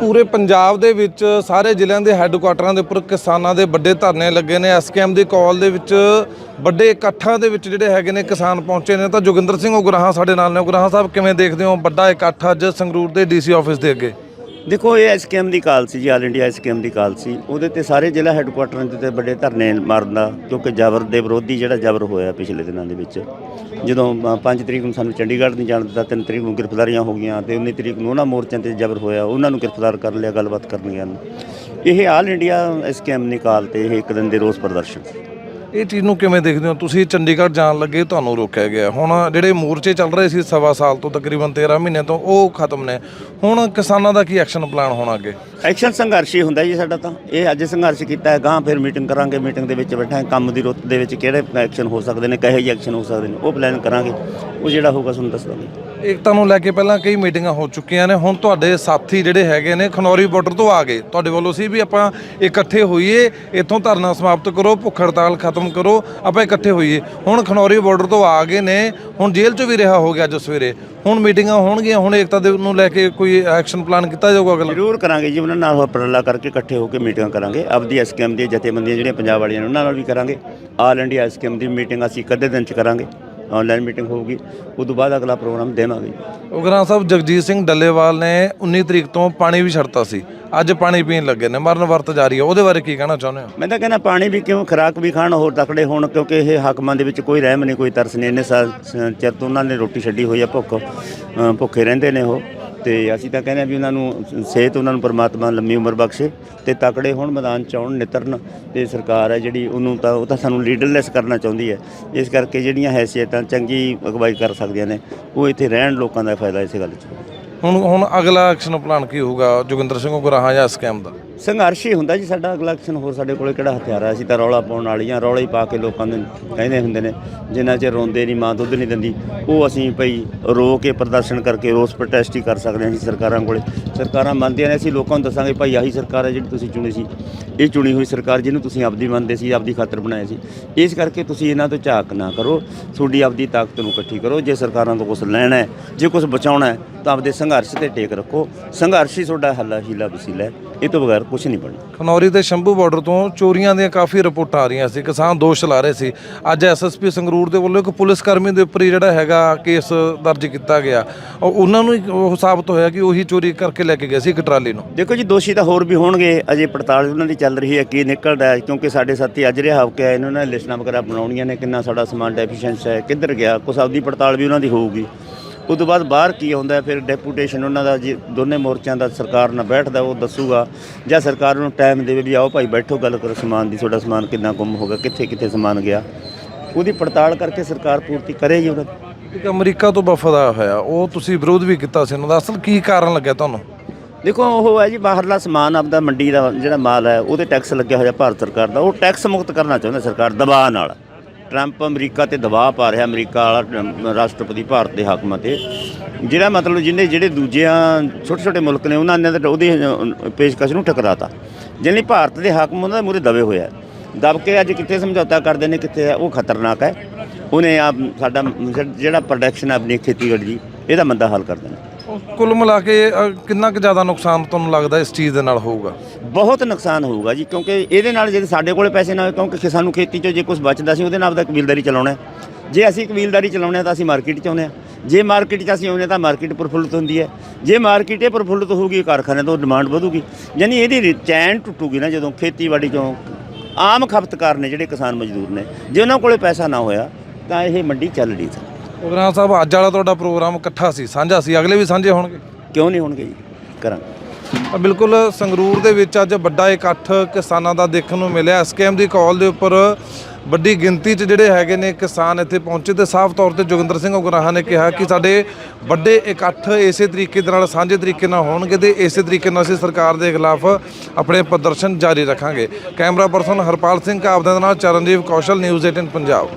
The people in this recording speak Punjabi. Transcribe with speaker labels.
Speaker 1: ਪੂਰੇ ਪੰਜਾਬ ਦੇ ਵਿੱਚ ਸਾਰੇ ਜ਼ਿਲ੍ਹਿਆਂ ਦੇ ਹੈੱਡਕੁਆਟਰਾਂ ਦੇ ਉੱਪਰ ਕਿਸਾਨਾਂ ਦੇ ਵੱਡੇ ਧਰਨੇ ਲੱਗੇ ਨੇ। ਐਸਕੇਐਮ ਦੀ ਕਾਲ ਦੇ ਵਿੱਚ ਵੱਡੇ ਇਕੱਠਾਂ ਦੇ ਵਿੱਚ ਜਿਹੜੇ ਹੈਗੇ ਨੇ ਕਿਸਾਨ ਪਹੁੰਚੇ ਨੇ। ਤਾਂ ਜੋਗਿੰਦਰ ਸਿੰਘ ਉਗਰਾਹਾਂ ਸਾਡੇ ਨਾਲ ਨੇ। ਉਗਰਾਹਾਂ ਸਾਹਿਬ, ਕਿਵੇਂ ਦੇਖਦੇ ਹੋ? ਵੱਡਾ ਇਕੱਠ ਅੱਜ ਸੰਗਰੂਰ ਦੇ ਡੀਸੀ ਆਫਿਸ ਦੇ ਅੱਗੇ।
Speaker 2: ਦੇਖੋ, ਇਹ ਐਸਕੇਐਮ ਦੀ ਕਾਲ ਸੀ ਜੀ ਆਲ ਇੰਡੀਆ ਐਸਕੇਐਮ ਦੀ ਕਾਲ ਸੀ। ਉਹਦੇ ਤੇ ਸਾਰੇ ਜ਼ਿਲ੍ਹਾ ਹੈੱਡਕੁਆਟਰਾਂ ਦੇ ਤੇ ਵੱਡੇ ਧਰਨੇ ਮਾਰਨ ਦਾ ਕਿਉਂਕਿ ਜ਼ਬਰ ਦੇ ਵਿਰੋਧੀ ਜਿਹੜਾ ਜ਼ਬਰ ਹੋਇਆ ਪਿਛਲੇ ਦਿਨਾਂ ਦੇ ਵਿੱਚ। ਜਦੋਂ 5 ਤਰੀਕ ਨੂੰ ਸਾਨੂੰ ਚੰਡੀਗੜ੍ਹ ਨਹੀਂ ਜਾਣ ਦਿੱਤਾ 3 ਤਰੀਕ ਨੂੰ ਗ੍ਰਿਫਤਾਰੀਆਂ ਹੋ ਗਈਆਂ ਤੇ 19 ਤਰੀਕ ਨੂੰ ਉਹਨਾਂ ਮੋਰਚਿਆਂ ਤੇ ਜ਼ਬਰ ਹੋਇਆ, ਉਹਨਾਂ ਨੂੰ ਗ੍ਰਿਫਤਾਰ ਕਰ ਲਿਆ, ਗੱਲਬਾਤ ਕਰਨ ਗਿਆ ਇਹ ਆਲ ਇੰਡੀਆ ਐਸਕੇਐਮ ਦੀ ਕਾਲ ਤੇ ਇਹ ਇੱਕ ਦਿਨ ਦੇ ਰੋਸ ਪ੍ਰਦਰਸ਼ਨ
Speaker 1: ਇਹ ਚੀਜ਼ ਨੂੰ ਕਿਵੇਂ ਦੇਖਦੇ ਹੋ? ਤੁਸੀਂ ਚੰਡੀਗੜ੍ਹ ਜਾਣ ਲੱਗੇ, ਤੁਹਾਨੂੰ ਰੋਕਿਆ ਗਿਆ। ਹੁਣ ਜਿਹੜੇ ਮੋਰਚੇ ਚੱਲ ਰਹੇ ਸੀ ਸਵਾ ਸਾਲ ਤੋਂ ਤਕਰੀਬਨ 13 ਮਹੀਨੇ ਤੋਂ, ਉਹ ਖਤਮ ਨੇ। ਹੁਣ ਕਿਸਾਨਾਂ ਦਾ ਕੀ ਐਕਸ਼ਨ ਪਲਾਨ ਹੋਣਾ ਅੱਗੇ?
Speaker 2: ਐਕਸ਼ਨ ਸੰਘਰਸ਼ ਹੀ ਹੁੰਦਾ ਜੀ ਸਾਡਾ ਤਾਂ। ਇਹ ਅੱਜ ਸੰਘਰਸ਼ ਕੀਤਾ ਹੈ ਗਾਂ ਫਿਰ ਮੀਟਿੰਗ ਕਰਾਂਗੇ ਮੀਟਿੰਗ ਦੇ ਵਿੱਚ ਬੈਠਾਂ ਕੰਮ ਦੀ ਰੁੱਤ ਦੇ ਵਿੱਚ ਕਿਹੜੇ ਐਕਸ਼ਨ ਹੋ ਸਕਦੇ ਨੇ, ਕਹੇ ਜਿਹੇ ਐਕਸ਼ਨ ਹੋ ਸਕਦੇ ਨੇ, ਉਹ ਪਲਾਨ ਕਰਾਂਗੇ। ਉਹ ਜਿਹੜਾ ਹੋਊਗਾ ਤੁਹਾਨੂੰ ਦੱਸ ਦਾਂਗੇ
Speaker 1: ਏਕਤਾ ਨੂੰ ਲੈ ਕੇ ਪਹਿਲਾਂ ਕਈ ਮੀਟਿੰਗਾਂ ਹੋ ਚੁੱਕੀਆਂ ਨੇ। ਹੁਣ ਤੁਹਾਡੇ ਸਾਥੀ ਜਿਹੜੇ ਹੈਗੇ ਨੇ ਖਨੌਰੀ ਬਾਰਡਰ ਤੋਂ ਆ ਗਏ। ਤੁਹਾਡੇ ਵੱਲੋਂ ਸੀ ਵੀ ਆਪਾਂ ਇਕੱਠੇ ਹੋਈਏ, ਇੱਥੋਂ ਧਰਨਾ ਸਮਾਪਤ ਕਰੋ, ਭੁੱਖ ਹੜਤਾਲ ਖਤਮ ਕਰੋ, ਆਪਾਂ ਇਕੱਠੇ ਹੋਈਏ। ਹੁਣ ਖਨੌਰੀ ਬਾਰਡਰ ਤੋਂ ਆ ਗਏ ਨੇ। ਹੁਣ ਜੇਲ੍ਹ 'ਚ ਵੀ ਰਿਹਾ ਹੋ ਗਿਆ ਅੱਜ ਸਵੇਰੇ। ਹੁਣ ਮੀਟਿੰਗਾਂ ਹੋਣਗੀਆਂ, ਹੁਣ ਏਕਤਾ ਦੇ ਨੂੰ ਲੈ ਕੇ ਕੋਈ ਐਕਸ਼ਨ ਪਲਾਨ ਕੀਤਾ ਜਾਊਗਾ ਅਗਲਾ?
Speaker 2: ਜ਼ਰੂਰ ਕਰਾਂਗੇ ਜੀ, ਉਹਨਾਂ ਨਾਲ ਉਪਰਾਲਾ ਕਰਕੇ ਇਕੱਠੇ ਹੋ ਕੇ ਮੀਟਿੰਗਾਂ ਕਰਾਂਗੇ। ਆਪਦੀ ਐਸਕੇਐਮ ਦੀਆਂ ਜਥੇਬੰਦੀਆਂ ਜਿਹੜੀਆਂ ਪੰਜਾਬ ਵਾਲੀਆਂ ਨੇ, ਉਹਨਾਂ ਨਾਲ ਵੀ ਕਰਾਂਗੇ। ਆਲ ਇੰਡੀਆ ਐਸਕੇਐਮ ਦੀ ਮੀਟਿੰਗ ਅਸੀਂ ਇੱਕ ਅੱਧੇ ਦਿਨ ਚ ਕਰਾਂਗੇ। ਆਨਲਾਈਨ ਮੀਟਿੰਗ ਹੋਊਗੀ ਉਸ ਤੋਂ ਬਾਅਦ ਅਗਲਾ ਪ੍ਰੋਗਰਾਮ ਦੇਵਾਂਗੇ।
Speaker 1: ਉਗਰਾਂ ਸਾਹਿਬ ਜਗਜੀਤ ਸਿੰਘ ਡੱਲੇਵਾਲ ਨੇ 19 ਤਰੀਕ ਤੋਂ ਪਾਣੀ ਵੀ ਛੱਡਤਾ ਸੀ। ਅੱਜ ਪਾਣੀ ਪੀਣ ਲੱਗੇ ਨੇ ਮਰਨ ਵਰਤ ਜਾਰੀ ਹੈ ਉਹਦੇ ਬਾਰੇ ਕੀ ਕਹਿਣਾ ਚਾਹੁੰਦੇ ਹੋ?
Speaker 2: ਮੈਂ ਤਾਂ ਕਹਿੰਦਾ ਪਾਣੀ ਵੀ ਕਿਉਂ ਖੁਰਾਕ ਵੀ ਖਾਣ ਹੋਰ ਤਕੜੇ ਹੋਣ ਕਿਉਂਕਿ ਇਹ ਹਾਕਮਾਂ ਦੇ ਵਿੱਚ ਕੋਈ ਰਹਿਮ ਨਹੀਂ ਕੋਈ ਤਰਸ ਨਹੀਂ। ਇੰਨੇ ਸਾਲ ਚਿਰ ਤੋਂ ਉਹਨਾਂ ਨੇ ਰੋਟੀ ਛੱਡੀ ਹੋਈ ਆ ਭੁੱਖ ਭੁੱਖੇ ਰਹਿੰਦੇ ਨੇ ਉਹ। ਤੇ ਅਸੀਂ ਤਾਂ ਕਹਿੰਦੇ ਆ ਵੀ ਉਹਨਾਂ ਨੂੰ ਸਿਹਤ ਉਹਨਾਂ ਨੂੰ ਪਰਮਾਤਮਾ ਲੰਮੀ ਉਮਰ ਬਖਸ਼ੇ ਤੇ ਤਕੜੇ ਹੋਣ, ਮੈਦਾਨ ਚ ਆਉਣ, ਨਿਤਰਨ ਤੇ ਸਰਕਾਰ ਹੈ ਜਿਹੜੀ ਉਹਨੂੰ ਤਾਂ ਉਹ ਤਾਂ ਸਾਨੂੰ ਲੀਡਰਲੈਸ ਕਰਨਾ ਚਾਹੁੰਦੀ ਹੈ। ਇਸ ਕਰਕੇ ਜਿਹੜੀਆਂ ਹੈਸੀਅਤਾਂ ਚੰਗੀ ਅਗਵਾਈ ਕਰ ਸਕਦੀਆਂ ਨੇ, ਉਹ ਇੱਥੇ ਰਹਿਣ ਲੋਕਾਂ ਦਾ ਫਾਇਦਾ ਇਸੇ ਗੱਲ 'ਚ।
Speaker 1: ਹੁਣ ਹੁਣ ਅਗਲਾ ਐਕਸ਼ਨ ਪਲਾਨ ਕੀ ਹੋਊਗਾ? ਜੋਗਿੰਦਰ ਸਿੰਘ ਉਗਰਾਹਾਂ ਜਾਂ ਸਕੈਮ ਦਾ?
Speaker 2: ਸੰਘਰਸ਼ ਹੀ ਹੁੰਦਾ ਜੀ, ਸਾਡਾ ਅਗਲਾ ਐਕਸ਼ਨ ਹੋਰ ਸਾਡੇ ਕੋਲੇ ਕਿਹੜਾ ਹਥਿਆਰ ਹੈ ਅਸੀਂ ਤਾਂ ਰੌਲਾ ਪਾਉਣ ਵਾਲੀਆਂ ਰੌਲਾ ਹੀ ਪਾ ਕੇ ਲੋਕਾਂ ਨੂੰ ਕਹਿੰਦੇ ਹੁੰਦੇ ਨੇ, ਜਿੰਨਾ ਚਿਰ ਰੋਂਦੇ ਨਹੀਂ, ਮਾਂ ਦੁੱਧ ਨਹੀਂ ਦਿੰਦੀ, ਉਹ ਅਸੀਂ ਭਈ ਰੋ ਕੇ ਪ੍ਰਦਰਸ਼ਨ ਕਰਕੇ ਰੋਸ ਪ੍ਰੋਟੈਸਟ ਹੀ ਕਰ ਸਕਦੇ ਹਾਂ ਅਸੀਂ ਸਰਕਾਰਾਂ ਕੋਲੇ। ਸਰਕਾਰਾਂ ਮੰਨਦੀਆਂ ਨੇ, ਅਸੀਂ ਲੋਕਾਂ ਨੂੰ ਦੱਸਾਂਗੇ, ਭਾਈ ਆਹੀ ਸਰਕਾਰ ਹੈ ਜਿਹੜੀ ਤੁਸੀਂ ਚੁਣੀ ਸੀ। ਇਹ ਚੁਣੀ ਹੋਈ ਸਰਕਾਰ ਜਿਹਨੂੰ ਤੁਸੀਂ ਆਪਦੀ ਮੰਨਦੇ ਸੀ, ਆਪਦੀ ਖਾਤਰ ਬਣਾਇਆ ਸੀ। ਇਸ ਕਰਕੇ ਤੁਸੀਂ ਇਹਨਾਂ ਤੋਂ ਝਾਕ ਨਾ ਕਰੋ, ਤੁਹਾਡੀ ਆਪਦੀ ਤਾਕਤ ਨੂੰ ਇਕੱਠੀ ਕਰੋ, ਜੇ ਸਰਕਾਰਾਂ ਤੋਂ ਕੁਝ ਲੈਣਾ ਹੈ, ਜੇ ਕੁਝ ਬਚਾਉਣਾ ਹੈ, ਤਾਂ ਆਪਦੇ ਸੰਘਰਸ਼ ਤੇ ਟੇਕ ਰੱਖੋ। ਸੰਘਰਸ਼ ਹੀ ਤੁਹਾਡਾ ਹੱਲਾ ਹੀਲਾ ਵਸੀਲਾ ਹੈ। ਇਹ ਤੋਂ ਬਗੈਰ ਕੁਝ ਨਹੀਂ ਬਣਨਾ
Speaker 1: ਖਨੌਰੀ ਤੇ ਸ਼ੰਭੂ ਬਾਰਡਰ ਤੋਂ ਚੋਰੀਆਂ ਦੀਆਂ ਕਾਫੀ ਰਿਪੋਰਟਾਂ ਆ ਰਹੀਆਂ ਸੀ। ਕਿਸਾਨ ਦੋਸ਼ ਲਾ ਰਹੇ ਸੀ। ਅੱਜ ਐਸਐਸਪੀ ਸੰਗਰੂਰ ਦੇ ਵੱਲੋਂ ਇੱਕ ਪੁਲਿਸ ਕਰਮੀ ਦੇ ਉੱਪਰ ਹੀ ਜਿਹੜਾ ਹੈਗਾ ਕੇਸ ਦਰਜ ਕੀਤਾ ਗਿਆ। ਉਹ- ਉਹਨਾਂ ਨੂੰ ਹੀ ਉਹ ਸਾਬਤ ਹੋਇਆ ਕਿ ਉਹੀ ਚੋਰੀ ਕਰਕੇ ਲੈ ਕੇ ਗਏ ਸੀ ਇੱਕ ਟਰਾਲੀ ਨੂੰ।
Speaker 2: ਦੇਖੋ ਜੀ ਦੋਸ਼ੀ ਤਾਂ ਹੋਰ ਵੀ ਹੋਣਗੇ। ਅਜੇ ਪੜਤਾਲ ਉਹਨਾਂ ਦੀ ਚੱਲ ਰਹੀ ਹੈ ਕੀ ਨਿਕਲਦਾ ਹੈ ਕਿਉਂਕਿ ਸਾਡੇ ਸਾਥੀ ਅੱਜ ਰਿਹਾ ਹੋ। ਕੇ ਆਏ ਨੇ ਉਹਨਾਂ ਨੇ ਲਿਸਟਾਂ ਵਗੈਰਾ ਬਣਾਉਣੀਆਂ ਨੇ ਕਿੰਨਾ ਸਾਡਾ ਸਮਾਨ ਡੈਫੀਸ਼ੀਐਂਸ ਹੈ ਕਿੱਧਰ ਗਿਆ ਕੁਛ ਆਪਦੀ ਪੜਤਾਲ ਵੀ ਉਹਨਾਂ ਦੀ ਹੋਊਗੀ। ਉਸ ਤੋਂ ਬਾਅਦ ਬਾਹਰ ਕੀ ਆਉਂਦਾ ਫਿਰ ਡੈਪੂਟੇਸ਼ਨ ਉਹਨਾਂ ਦਾ ਜੀ ਦੋਨੇ ਮੋਰਚਿਆਂ ਦਾ ਸਰਕਾਰ ਨਾਲ ਬੈਠਦਾ ਉਹ ਦੱਸੂਗਾ। ਜਾਂ ਸਰਕਾਰ ਨੂੰ ਟਾਈਮ ਦੇਵੇ ਵੀ ਆਓ ਭਾਈ ਬੈਠੋ ਗੱਲ ਕਰੋ ਸਮਾਨ ਦੀ ਤੁਹਾਡਾ ਸਮਾਨ ਕਿੰਨਾ ਗੁੰਮ ਹੋ ਗਿਆ ਕਿੱਥੇ ਕਿੱਥੇ ਸਮਾਨ ਗਿਆ। ਉਹਦੀ ਪੜਤਾਲ ਕਰਕੇ ਸਰਕਾਰ ਪੂਰਤੀ ਕਰੇਗੀ ਉਹਨਾਂ ਦੀ
Speaker 1: ਇੱਕ ਅਮਰੀਕਾ ਤੋਂ ਵਫਦ ਆਇਆ ਹੋਇਆ ਉਹ ਤੁਸੀਂ ਵਿਰੋਧ ਵੀ ਕੀਤਾ ਸੀ ਉਹਨਾਂ ਦਾ। ਅਸਲ ਕੀ ਕਾਰਨ ਲੱਗਿਆ ਤੁਹਾਨੂੰ?
Speaker 2: ਦੇਖੋ ਉਹ ਹੈ ਜੀ ਬਾਹਰਲਾ ਸਮਾਨ ਆਪਦਾ ਮੰਡੀ ਦਾ ਜਿਹੜਾ ਮਾਲ ਹੈ ਉਹਦੇ ਟੈਕਸ ਲੱਗਿਆ ਹੋਇਆ ਭਾਰਤ ਸਰਕਾਰ ਦਾ। ਉਹ ਟੈਕਸ ਮੁਕਤ ਕਰਨਾ ਚਾਹੁੰਦਾ ਸਰਕਾਰ ਦਬਾਅ ਨਾਲ। ਟਰੰਪ ਅਮਰੀਕਾ ਤੇ ਦਬਾਅ ਪਾ ਰਿਹਾ, ਅਮਰੀਕਾ ਵਾਲਾ ਰਾਸ਼ਟਰਪਤੀ ਭਾਰਤ ਦੇ ਹਾਕਮਾਂ ਤੇ। ਜਿਹੜਾ ਮਤਲਬ ਜਿਹਨੇ ਜਿਹੜੇ ਦੂਜਿਆਂ ਛੋਟੇ ਛੋਟੇ ਮੁਲਕ ਨੇ, ਉਹਨਾਂ ਨੇ ਤਾਂ ਉਹਦੀ ਪੇਸ਼ਕਸ਼ ਨੂੰ ਠਕਰਾਤਾ ਜਿਹਨੇ ਭਾਰਤ ਦੇ ਹਾਕਮ ਉਹਨਾਂ ਦੇ ਮੂਰੇ ਦਬੇ ਹੋਇਆ ਦਬ ਕੇ ਅੱਜ ਕਿੱਥੇ ਸਮਝੌਤਾ ਕਰਦੇ ਨੇ, ਕਿੱਥੇ ਹੈ ਉਹ ਖਤਰਨਾਕ ਹੈ। ਉਹਨੇ ਆ ਸਾਡਾ, ਜਿਹੜਾ ਪ੍ਰੋਡਕਸ਼ਨ ਹੈ ਆਪਣੀ ਖੇਤੀਬਾੜੀ ਦੀ, ਇਹਦਾ ਮੰਦਾ ਹਾਲ ਕਰ ਦੇਣਾ।
Speaker 1: ਕੁੱਲ ਮਿਲਾ ਕੇ ਅ, ਕਿੰਨਾ ਕੁ ਜ਼ਿਆਦਾ ਨੁਕਸਾਨ ਤੁਹਾਨੂੰ ਲੱਗਦਾ ਇਸ ਚੀਜ਼ ਦੇ ਨਾਲ ਹੋਊਗਾ?
Speaker 2: ਬਹੁਤ ਨੁਕਸਾਨ ਹੋਊਗਾ ਜੀ ਕਿਉਂਕਿ ਇਹਦੇ ਨਾਲ ਜੇ ਸਾਡੇ ਕੋਲੇ ਪੈਸੇ ਨਾ ਹੋਏ ਕਿਉਂਕਿ ਕਿ ਸਾਨੂੰ ਖੇਤੀ ਚੋਂ ਜੇ ਕੁਝ ਬਚਦਾ ਸੀ ਉਹਦੇ ਨਾਲ ਆਪਦਾ ਕਬੀਲਦਾਰੀ ਚਲਾਉਣਾ ਹੈ। ਜੇ ਅਸੀਂ ਕਬੀਲਦਾਰੀ ਚਲਾਉਣੇ ਆ ਤਾਂ ਅਸੀਂ ਮਾਰਕੀਟ 'ਚ ਆਉਂਦੇ ਹਾਂ। ਜੇ ਮਾਰਕੀਟ 'ਚ ਅਸੀਂ ਆਉਂਦੇ ਹਾਂ ਤਾਂ ਮਾਰਕੀਟ ਪ੍ਰਫੁੱਲਤ ਹੁੰਦੀ ਹੈ। ਜੇ ਮਾਰਕੀਟ ਇਹ ਪ੍ਰਫੁੱਲਤ ਹੋਊਗੀ ਕਾਰਖਾਨੇ ਤੋਂ ਡਿਮਾਂਡ ਵਧੂਗੀ। ਯਾਨੀ ਇਹਦੀ ਚੈਨ ਟੁੱਟੂਗੀ ਨਾ ਜਦੋਂ ਖੇਤੀਬਾੜੀ ਚੋਂ ਆਮ ਖਪਤਕਾਰ ਨੇ ਜਿਹੜੇ ਕਿਸਾਨ ਮਜ਼ਦੂਰ ਨੇ ਜੇ ਉਹਨਾਂ ਕੋਲੇ ਪੈਸਾ ਨਾ ਹੋਇਆ ਤਾਂ ਇਹ ਮੰਡੀ ਚੱਲ ਨਹੀਂ ਸਕਦੀ
Speaker 1: ਉਗਰਾਹਾਂ ਸਾਹਿਬ ਅੱਜ ਵਾਲਾ ਤੁਹਾਡਾ ਪ੍ਰੋਗਰਾਮ ਇਕੱਠਾ ਸੀ ਸਾਂਝਾ ਸੀ ਅਗਲੇ ਵੀ ਸਾਂਝੇ ਹੋਣਗੇ?
Speaker 2: ਕਿਉਂ ਨਹੀਂ ਹੋਣਗੇ ਜੀ? ਕਰਾਂਗੇ
Speaker 1: ਤਾਂ ਬਿਲਕੁਲ ਸੰਗਰੂਰ ਦੇ ਵਿੱਚ ਅੱਜ ਵੱਡਾ ਇਕੱਠ ਕਿਸਾਨਾਂ ਦਾ ਦੇਖਣ ਨੂੰ ਮਿਲਿਆ। ਐਸਕੇਐਮ ਦੀ ਕਾਲ ਦੇ ਉੱਪਰ ਵੱਡੀ ਗਿਣਤੀ 'ਚ ਜਿਹੜੇ ਹੈਗੇ ਨੇ ਕਿਸਾਨ ਇੱਥੇ ਪਹੁੰਚੇ ਤੇ ਸਾਫ਼ ਤੌਰ ਤੇ ਜੋਗਿੰਦਰ ਸਿੰਘ ਉਗਰਾਹਾਂ ਨੇ ਕਿਹਾ ਕਿ ਸਾਡੇ ਵੱਡੇ ਇਕੱਠ ਇਸੇ ਤਰੀਕੇ ਦੇ ਨਾਲ ਸਾਂਝੇ ਤਰੀਕੇ ਨਾਲ ਹੋਣਗੇ ਤੇ ਇਸੇ ਤਰੀਕੇ ਨਾਲ ਅਸੀਂ ਸਰਕਾਰ ਦੇ ਖਿਲਾਫ ਆਪਣੇ ਪ੍ਰਦਰਸ਼ਨ ਜਾਰੀ ਰੱਖਾਂਗੇ। ਕੈਮਰਾ ਪਰਸਨ ਹਰਪਾਲ ਸਿੰਘ ਕਾਬਦਾ ਦੇ ਨਾਲ ਚਰਨਜੀਤ ਕੌਸ਼ਲ ਨਿਊਜ਼ 18 ਪੰਜਾਬ।